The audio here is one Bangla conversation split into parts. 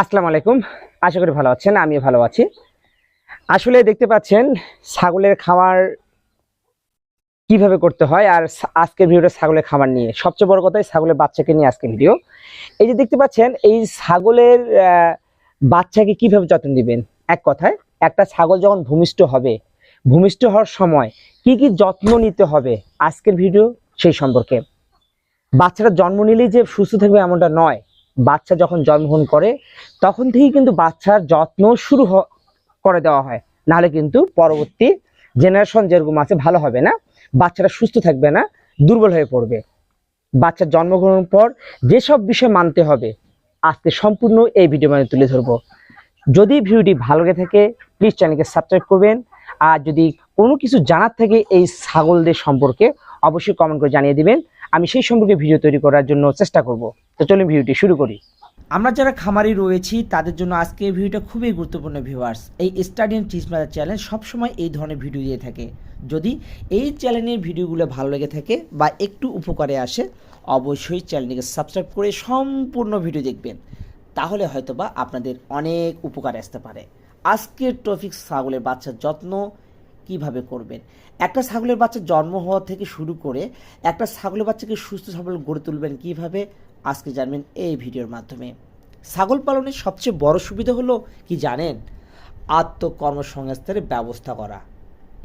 আসসালামু আলাইকুম। আশা করি ভালো আছেন, আমিও ভালো আছি। আসলে দেখতে পাচ্ছেন, ছাগলের খামার কীভাবে করতে হয় আর আজকের ভিডিওটা ছাগলের খামার নিয়ে। সবচেয়ে বড় কথা ছাগলের বাচ্চাকে নিয়ে আজকে ভিডিও। এই যে দেখতে পাচ্ছেন, এই ছাগলের বাচ্চাকে কীভাবে যত্ন দিবেন? এক কথায়, একটা ছাগল যখন ভূমিষ্ঠ হবে, ভূমিষ্ঠ হওয়ার সময় কি কি যত্ন নিতে হবে আজকের ভিডিও সেই সম্পর্কে। বাচ্চাটা জন্ম নিলেই যে সুস্থ থাকবে এমনটা নয়। বাচ্চা যখন জন্মগ্রহণ করে, তখন থেকেই কিন্তু বাচ্চার যত্ন শুরু করে দেওয়া হয়। নাহলে কিন্তু পরবর্তী জেনারেশন যেরকম আছে, ভালো হবে না। বাচ্চারা সুস্থ থাকবে না, দুর্বল হয়ে পড়বে। বাচ্চার জন্মগ্রহণের পর যেসব বিষয় মানতে হবে, আজকে সম্পূর্ণ এই ভিডিও মানে তুলে ধরবো। যদি ভিডিওটি ভালো লেগে থাকে প্লিজ চ্যানেলকে সাবস্ক্রাইব করবেন। আর যদি কোনো কিছু জানার থাকে এই ছাগলদের সম্পর্কে, অবশ্যই কমেন্ট করে জানিয়ে দিবেন। আমি সেই সম্পর্কে ভিডিও তৈরি করার জন্য চেষ্টা করব। তো চলুন ভিডিওটি শুরু করি। আমরা যারা খামারি রয়েছি, তাদের জন্য আজকে এই ভিডিওটা খুবই গুরুত্বপূর্ণ ভিউয়ার্স এই study and teach mother channel সবসময় এই ধরনের ভিডিও দিয়ে থাকে। যদি এই চ্যানেলের ভিডিওগুলো ভালো লেগে থাকে বা একটু উপকারে আসে, অবশ্যই চ্যানেলটিকে সাবস্ক্রাইব করে সম্পূর্ণ ভিডিও দেখবেন। তাহলে হয়তোবা আপনাদের অনেক উপকারে আসতে পারে। আজকের টপিক ছাগলের বাচ্চার যত্ন কীভাবে করবেন? একটা ছাগলের বাচ্চা জন্ম হওয়া থেকে শুরু করে একটা ছাগলের বাচ্চাকে সুস্থ সবল গড়ে তুলবেন কীভাবে? আজকে জানবেন এই ভিডিওর মাধ্যমে। ছাগল পালনের সবচেয়ে বড় সুবিধা হলো কি জানেন? আত্মকর্মসংস্থানের ব্যবস্থা করা।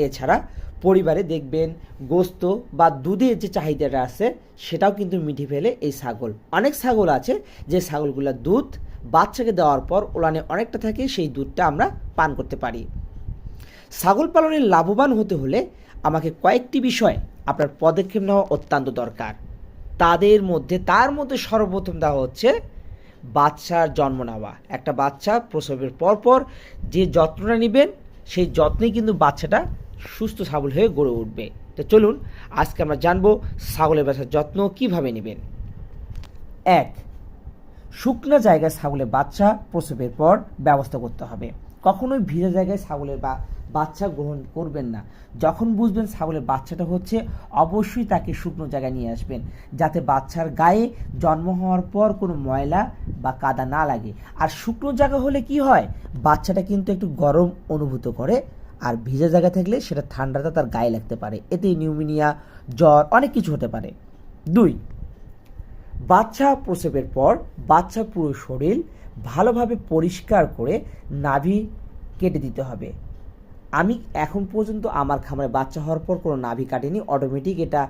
এছাড়া পরিবারে দেখবেন গোস্ত বা দুধের যে চাহিদাটা আছে সেটাও কিন্তু মিটিয়ে ফেলে এই ছাগল। অনেক ছাগল আছে যে ছাগলগুলোর দুধ বাচ্চাকে দেওয়ার পর ওলানে অনেকটা থাকে সেই দুধটা আমরা পান করতে পারি। ছাগল পালনে লাভবান হতে হলে আমাকে কয়েকটি বিষয় আপনার পদক্ষেপ নেওয়া অত্যন্ত দরকার। তাদের মধ্যে, তার মধ্যে সর্বপ্রথম দেওয়া হচ্ছে বাচ্চার জন্ম নেওয়া। একটা বাচ্চা প্রসবের পরপর যে যত্নটা নেবেন, সেই যত্নেই কিন্তু বাচ্চাটা সুস্থ সবল হয়ে গড়ে উঠবে। তো চলুন, আজকে আমরা জানব ছাগলের বাচ্চার যত্ন কীভাবে নেবেন। এক, শুকনো জায়গায় ছাগলের বাচ্চা প্রসবের পর ব্যবস্থা করতে হবে। কখনোই ভিজা জায়গায় ছাগলের বা বাচ্চা গ্রহণ করবেন না। যখন বুঝবেন ছাগলের বাচ্চাটা হচ্ছে, অবশ্যই তাকে শুকনো জায়গায় নিয়ে আসবেন, যাতে বাচ্চার গায়ে জন্ম হওয়ার পর কোনো ময়লা বা কাদা না লাগে। আর শুকনো জায়গা হলে কি হয়? বাচ্চাটা কিন্তু একটু গরম অনুভূত করে, আর ভিজা জায়গা থাকলে সেটা ঠান্ডাটা তার গায়ে লাগতে পারে। এতে নিউমিনিয়া, জ্বর, অনেক কিছু হতে পারে। দুই, বাচ্চা প্রসবের পর বাচ্চার পুরো শরীর ভালোভাবে পরিষ্কার করে নাভি কেটে দিতে হবে। আমি এখন পর্যন্ত আমার খামারে বাচ্চা হওয়ার পর কোনো নাভি কাটেনি অটোমেটিক এটা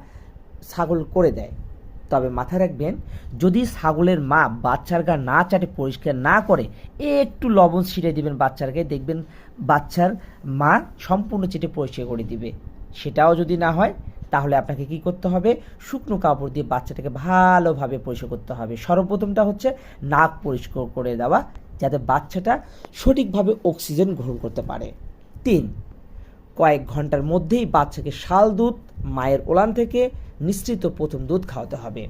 ছাগল করে দেয়। তবে মাথায় রাখবেন, যদি ছাগলের মা বাচ্চার গা না চাটে, পরিষ্কার না করে, একটু লবণ ছিটিয়ে দিবেন বাচ্চার গায়ে, দেখবেন বাচ্চার মা সম্পূর্ণ চেটে পরিষ্কার করে দিবে। সেটাও যদি না হয়, তাহলে আপনাকে কি করতে হবে? শুকনো কাপড় দিয়ে বাচ্চাটাকে ভালোভাবে পরিষ্কার করতে হবে। সর্বপ্রথমটা হচ্ছে নাক পরিষ্কার করে দেওয়া, যাতে বাচ্চাটা সঠিকভাবে অক্সিজেন গ্রহণ করতে পারে। তিন। কয়েক ঘণ্টার মধ্যেই বাচ্চাকে শাল দুধ, মায়ের ওলান থেকে নিশ্চিত প্রথম দুধ খাওয়াতে হবে।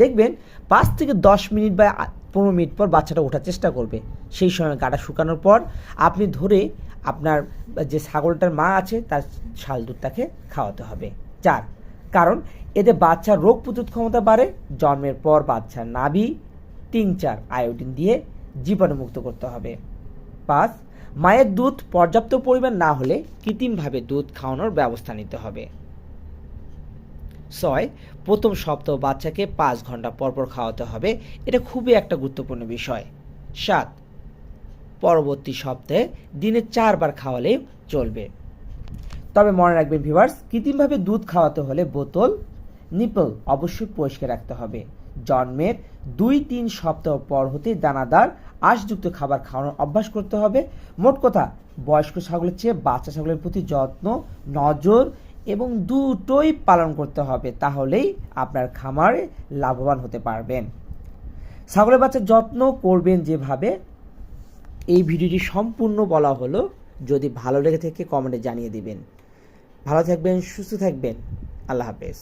দেখবেন, পাঁচ থেকে দশ মিনিট বা পনেরো মিনিট পর বাচ্চাটা ওঠার চেষ্টা করবে। সেই সময় গাটা শুকানোর পর আপনি ধরে আপনার যে ছাগলটার মা আছে, তার শাল দুধটাকে খাওয়াতে হবে। চার, কারণ এতে বাচ্চার রোগ প্রতিরোধ ক্ষমতা বাড়ে, জন্মের পর বাচ্চার নাভি টিংচার আয়োডিন দিয়ে জীবাণুমুক্ত করতে হবে। পাঁচ মায়ের দুধ পর্যাপ্ত পরিমাণ না হলে কৃত্রিমভাবে দুধ খাওয়ানোর ব্যবস্থা নিতে হবে। ছয়, প্রথম সপ্তাহ বাচ্চাকে পাঁচ ঘণ্টা পরপর খাওয়াতে হবে, এটা খুবই একটা গুরুত্বপূর্ণ বিষয়। সাত, পরবর্তী সপ্তাহে দিনে চারবার খাওয়ালেই চলবে। তবে মনে রাখবেন ভিভার্স কৃত্রিমভাবে দুধ খাওয়াতে হলে বোতল নিপল অবশ্যই পরিষ্কার রাখতে হবে। জন্মের দুই তিন সপ্তাহ পর হতে দানাদার, আঁশযুক্ত খাবার খাওয়ানোর অভ্যাস করতে হবে। মোট কথা, বয়স্ক ছাগলের চেয়ে বাচ্চা ছাগলের প্রতি যত্ন, নজর এবং দুটোই পালন করতে হবে, তাহলেই আপনার খামারে লাভবান হতে পারবেন। ছাগলের বাচ্চার যত্ন করবেন যেভাবে, এই ভিডিওটি সম্পূর্ণ বলা হলো। যদি ভালো লেগে থাকে, কমেন্টে জানিয়ে দিবেন। ভালো থাকবেন, সুস্থ থাকবেন। আল্লাহ হাফেজ।